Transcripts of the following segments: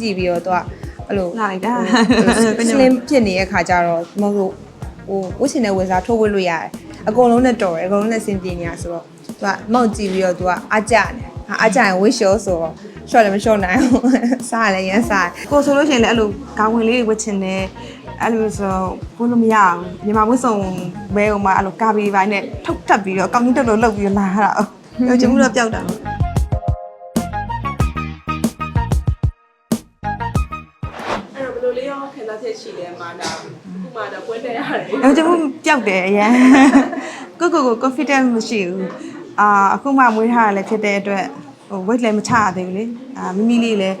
ကြည့်ပြီးတော့သူကအဲ့လိုလာလိုက်တာစလင်းဖြစ်နေတဲ့ခါကျတော့မဟုတ်ဘူးဟိုဝတ်ချင်တဲ့ဝတ်စားထုတ်ဝတ်လို့ရတယ်အကုန်လုံးနဲ့တော်တယ်အကုန်လုံးနဲ့စင်ပြေနေတာဆိုတော့သူကမောက်ကြည့်ပြီးတော့သူကအားကြတယ်ဟာအားကြရင်ဝတ်လျှောဆိုတော့ရှော့လည်းမရှော့နိုင်ဘူးစားရလည်းရမ်းစားတယ်ကိုဆိုလို့ရှိရင်လည်းအဲ့လိုခေါင်းဝင်လေးတွေဝတ်ချင်တယ်အဲ့လိုဆိုတော့ဘုလို့မရဘူးညီမဝတ်စုံဘဲဟိုမှာအဲ့လိုကာဘီပိုင်းနဲ့ထုတ်ထပ်ပြီးတော့ကောင်းကြီးတက်လို့လှုပ်ပြီးတော့လာရတာဟုတ်ချင်မှုတော့ပျောက်တာ လိုလေးရောခံစားချက်ရှိလဲမာနာခုမှတော့ပွဲတက်ရတယ်အဲ့ချင်မှုပျောက်တယ်အရင်ကိုကိုကို confidence မရှိဘူးအာအခုမှမွေးထားရလဲဖြစ်တဲ့အတွက်ဟို weight လည်းမချရသေးဘူးလေအာမိမိလေးလည်း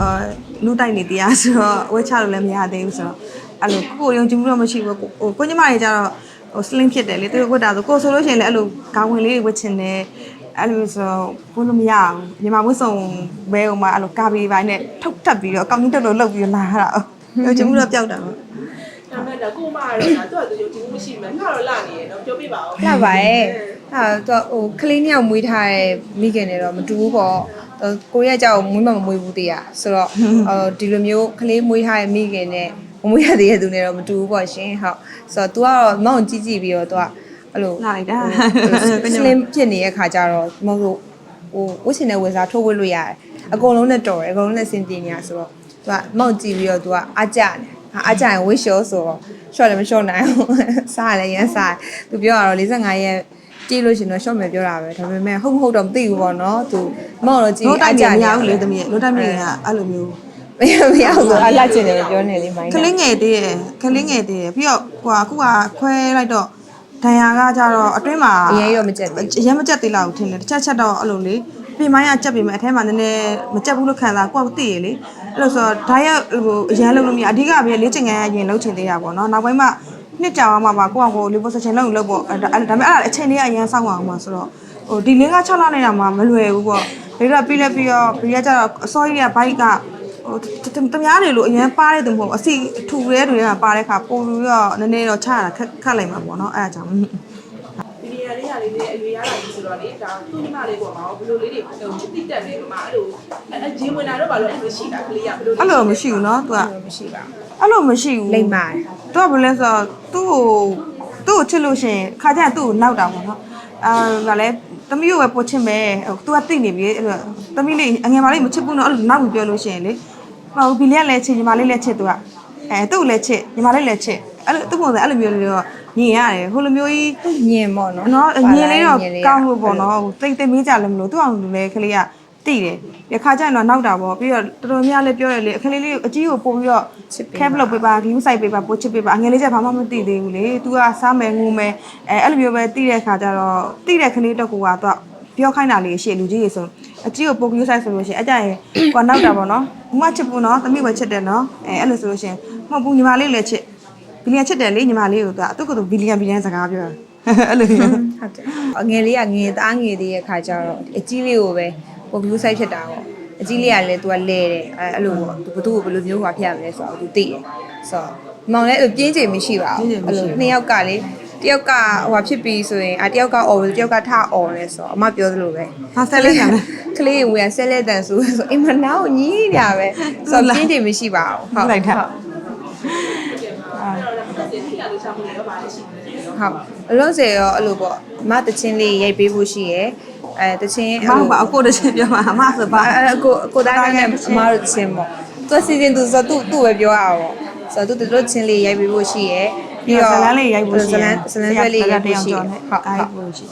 အာနုတိုက်နေတရားဆိုတော့ weight ချလို့လည်းမရသေးဘူးဆိုတော့အဲ့လိုကိုကိုယုံကြည်မှုတော့မရှိဘူးဟိုကိုညီမတွေကျတော့ဟို slim ဖြစ်တယ်လေသူတို့ဝတ်တာဆိုကိုဆိုလို့ရှိရင်လည်းအဲ့လိုခေါင်းဝင်လေးတွေဝတ်ချင်တယ်အဲ့လိုဆိုတော့ဘုလို့မရဘူးညီမဝတ်စုံဘဲဟိုမှာအဲ့လိုကာဘီပိုင်းနဲ့ထုတ်ထပ်ပြီးတော့ကောင်းကြီးတက်လို့လှုပ်ပြီးတော့လာရတာဟုတ် ယုံကြည်မှုတော့ပျောက်တာပေါ့ဒါပေမဲ့တော့ကိုမကတော့ဒါသူ့အတူယုံကြည်မှုရှိမှငါတော့လာနေရတော့ပြောပြပါဦးလှပါရဲ့ဟာတော့ဟိုကလေးနှစ်ယောက်မွေးထားတဲ့မိခင်တွေတော့မတူဘူးပေါ့ဟိုကိုရီးယားကြောက်မွေးမမမွေးဘူးတရားဆိုတော့အော်ဒီလိုမျိုးကလေးမွေးထားတဲ့မိခင်နဲ့မမွေးရသေးတဲ့သူနဲ့တော့မတူဘူးပေါ့ရှင်ဟုတ်ဆိုတော့ तू ကတော့မောင်ကြည့်ကြည့်ပြီးတော့ तू ကအဲ့လိုလာလိုက်တာစလင်းဖြစ်နေတဲ့ခါကျတော့မဟုတ်ဘူးဟိုဝတ်ချင်တဲ့ဝတ်စားထုတ်ဝတ်လို့ရတယ်အကုန်လုံးနဲ့တော်တယ်အကုန်လုံးနဲ့စင်ပြေနေတာဆိုတော့ तू ကမောင်ကြည့်ပြီးတော့ तू ကအားကြတယ်ဟာအားကြရင်ဝတ်လျှောဆိုတော့ရှော့လည်းမရှော့နိုင်ဘူးစားရလည်းရမ်းစားသူပြောရတော့45ရက်ကြည့်လို့ရှင်တော့ရှော့မယ်ပြောတာပဲဒါပေမဲ့ဟုတ်မဟုတ်တော့မသိဘူးပေါ့နော်သူမောင်တော့ကြည့်လို့တိုအားက်ကြနေမနေရဘူးလေသမီးရဲ့လို့တိုက်မြင်ကအဲ့လိုမျိုးမရမရဘူးဆိုအားလာချင်တယ်လို့ပြောနေလေမိုင်းကလေးငယ်သေးတယ်ကလေးငယ်သေးတယ်ပြီးတော့ဟိုအခုကခွဲလိုက်တော့ဒဏ်ရာကကြတော့အတွင်းမှာအရင်ရောမကြက်ဘူးအရင်မကြက်သေးလားထင်တယ်တစ်ချက်ချက်တော့အဲ့လိုလေပြင်မိုင်းကကြက်ပြင်မဲ့အထဲမှာနည်းနည်းမကြက်ဘူးလို့ခံစားကိုကသိရလေ အဲ့လိုဆိုတော့ဒါရက်ဟိုအရင်လုံးလို့မရအဓိကပဲလေ့ကျင်ငန်းရင်လုံးချင်သေးတာပေါ့နော်နောက်ပိုင်းမှာနှစ်ကြာမှမှာကိုကကိုလေပိုဆက်ချင်လုံးလုံးပေါ့ဒါဒါပေမဲ့အဲ့ဒါအချိန်လေးကအရင်စောင့်အောင်မှာဆိုတော့ဟိုဒီလင်းက6လနေတာမှမလွယ်ဘူးပေါ့ဒါတော့ပြီးလဲပြီးတော့ပြီးရကြတော့အစောကြီးကဘိုက်ကဟိုတမားတွေလို့အရင်ပါတဲ့သူမဟုတ်အစီအထူရဲတွေကပါတဲ့ခါပို့ပြီးတော့နည်းနည်းတော့ချရတာခက်ခက်လိုက်မှာပေါ့နော်အဲ့ဒါကြောင့်ဒီနေရာလေးဟာလေးနဲ့အရွေးရလာပြီဆိုတော့လေဒါသူ့ညီမလေးပေါ်မှာဘယ်လိုလေးတွေဟိုတိတက်နေမှာအဲ့လို အဲဂျင်းဝင်လာတော့ဘာလို့အဲ့လိုရှိတာကလေးကဘယ်လိုအဲ့လိုမရှိဘူးနော်သူကမရှိပါဘူးအဲ့လိုမရှိဘူးလိမ့်ပါတယ်သူကဘာလဲဆိုတော့သူ့ကိုသူ့ကိုချစ်လို့ရှိရင်ခါကျရင်သူ့ကိုနောက်တာပေါ့နော်အာဒါလည်းသမီးကိုပဲပို့ချင်မယ်သူကတိနေပြီအဲ့လိုသမီးလေးအငယ်မလေးမချစ်ဘူးနော်အဲ့လိုနောက်ပြီးပြောလို့ရှိရင်လေဟောဘီလေးကလည်းချစ်ညီမလေးလည်းချစ်သူကအဲသူ့ကိုလည်းချစ်ညီမလေးလည်းချစ်အဲ့လိုသူ့ပုံစံအဲ့လိုမျိုးလေးတော့မြင်ရတယ်ဟိုလိုမျိုးကြီးသူ့မြင်ပေါ့နော်နော်မြင်လေးတော့ကောင်းလို့ပေါ့နော်တိတ်တိတ်မေးကြလည်းမလို့သူ့အောင်လူလည်းကလေးက သိတယ်ရခါကျရင်တော့နောက်တာပေါ့ပြီးတော့တော်တော်များလည်းပြောရလေအခလေးလေးအကြီးကိုပို့ပြီးတော့ cap လောက်ပေးပါ glue site ပေးပါပို့ချစ်ပေးပါအငယ်လေးချက်ဘာမှမသိသေးဘူးလေ तू ကစားမယ်ငူမယ်အဲအဲ့လိုမျိုးပဲသိတဲ့ခါကျတော့သိတဲ့ခလေးတစ်ခုကသူကပြောခိုင်းတာလေးရှေ့လူကြီးရေဆိုအကြီးကိုပို့ glue site ဆိုလို့ရှိရင်အကြရင်ကွာနောက်တာပေါ့နော်ဥမချစ်ဘူးနော်သမီးပဲချစ်တယ်နော်အဲအဲ့လိုဆိုလို့ရှိရင်မဟုတ်ဘူးညီမလေးလည်းချစ်ဘီလီယံချစ်တယ်လေညီမလေးကိုသူကသူ့ကိုယ်သူဘီလီယံဘီလီယံစကားပြောအဲ့လိုဟုတ်တယ်အငယ်လေးကငယ်သားငယ်သေးရဲ့ခါကျတော့အကြီးလေးကိုပဲ ပုံပြူဆိုင်ဖြစ်တာပေါ့အကြီးလေးကလည်း तू ကလဲတယ်အဲအဲ့လိုပေါ့ तू ဘသူ့ကိုဘယ်လိုမျိုးဟွာဖြစ်ရမလဲဆိုတော့ तू သိတယ်ဆိုတော့မောင်လည်းအဲ့လိုပြင်းချိန်မရှိပါဘူးအဲ့လိုနှစ်ယောက်ကလေတယောက်ကဟိုဖြစ်ပြီးဆိုရင်အတယောက်ကအော်တယောက်ကထအော်လဲဆိုတော့အမပြောသလိုပဲ ဟာဆက်လိုက်ကြတယ် ကလေးဝင်ဆက်လက်တန်ဆိုဆိုအိမ်မနာကိုညီးကြပဲဆိုတော့ပြင်းချိန်မရှိပါဘူးဟုတ် လိုက်တာ ဟုတ် အဲ့တော့ဒါပတ်သက်ထိရလို့ရှာမှုတွေရောပါလေရှိတယ် ဟုတ်အလုံးစေရောအဲ့လိုပေါ့အမတချင်းလေးရိုက်ပေးဖို့ရှိရယ် အဲတချင်းမဟုတ်ပါအကိုတချင်ပြောမှာအမဆိုပါအဲအကိုအကိုသားနဲ့အမတို့တချင်းပေါ့သူစီစဉ်သူဆိုသူ့သူ့ပဲပြောရအောင်ဆိုတော့သူတို့ချင်းလေးရိုက်ပေးဖို့ရှိရယ်ပြီးတော့ဇလန်းလေးရိုက်ဖို့ရှိဇလန်းဇလန်းတွဲလေးရိုက်ဖို့ရှိရယ်ဟုဟုတ်တ်အားဟုတ်ဖို့ရှိ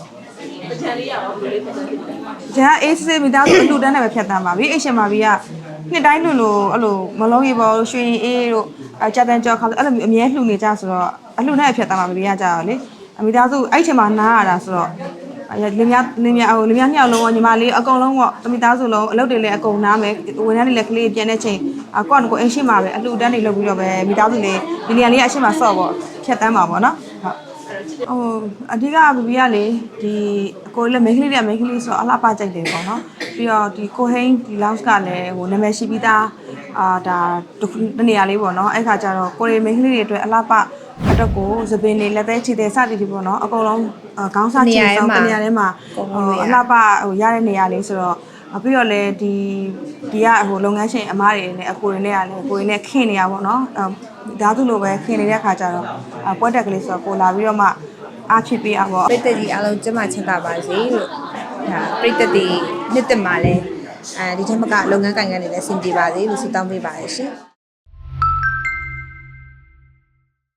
ပကြံလေးရအောင်ဘယ်လိုလေးပတ်သက်လဲကျန်အေးစစ်မိသားစုအလှူတန်းနဲ့ပဲဖြတ်တန်းပါပြီအိတ်ရှင်ပါပြီကနှစ်တိုင်းလို့လို့အဲ့လိုမလုံးရေပေါ်ရွှေရင်အေးတို့အကြတန်ကြောက်ခါအဲ့လိုမျိုးအမြဲလှူနေကြဆိုတော့အလှူနဲ့ဖြတ်တန်းပါပြီရကြတော့လေအမိသားစုအဲ့ချိန်မှာနားရတာဆိုတော့ လင်းများလင်းများဟိုလင်းများညောက်လုံးရောညီမလေးအကုန်လုံးပေါ့တမိသားစုလုံးအလုပ်တွေလည်းအကုန်နားမယ်ဝန်ထမ်းတွေလည်းကလေးပြန်တဲ့ချိန်အကောကကိုအင်းရှိမှာပဲအလှူတန်းတွေလုပ်ပြီးတော့ပဲမိသားစုလေးဒီနေရာလေးအရှိမှာဆော့ပေါ့ဖြတ်တန်းပါပေါ့နော်ဟုတ်ဟိုအဓိကဘီဘီကလေဒီအကိုလည်းမိန်းကလေးတွေကမိန်းကလေးဆိုတော့အလှပကြိုက်တယ်ပေါ့နော်ပြီးတော့ဒီကိုဟိန်းဒီ lounge ကလည်းဟိုနာမည်ရှိပြီးသားအာဒါတစ်ခုတစ်နေရာလေးပေါ့နော်အဲ့ခါကျတော့ကိုရီမိန်းကလေးတွေအတွက်အလှပ အတွက်ကိုသပင်တွေလက်သေးခြေသေးစသည်တွေပေါ့နော်အကုန်လုံးခေါင်းစားခြေဆောင်တနေရာထဲမှာဟိုအလှပဟိုရတဲ့နေရာလေးဆိုတော့အပြီးတော့လည်းဒီဒီကဟိုလုပ်ငန်းရှင်အမားတွေနဲ့အကိုတွေနဲ့ကလည်းကိုတွေနဲ့ခင်းနေရပါတော့။အဲဒါသူလိုပဲခင်းနေတဲ့အခါကျတော့အပွဲတက်ကလေးဆိုတော့ကိုလာပြီးတော့မှအားဖြစ်ပေးအောင်ပေါ့ပရိသတ်ကြီးအားလုံးကျန်းမချမ်းသာပါစေလို့ဒါပရိသတ်တွေနှစ်သက်မှာလဲအဲဒီထက်မကလုပ်ငန်းကိုင်ငန်းတွေလည်းအဆင်ပြေပါစေလို့ဆုတောင်းပေးပါရရှင်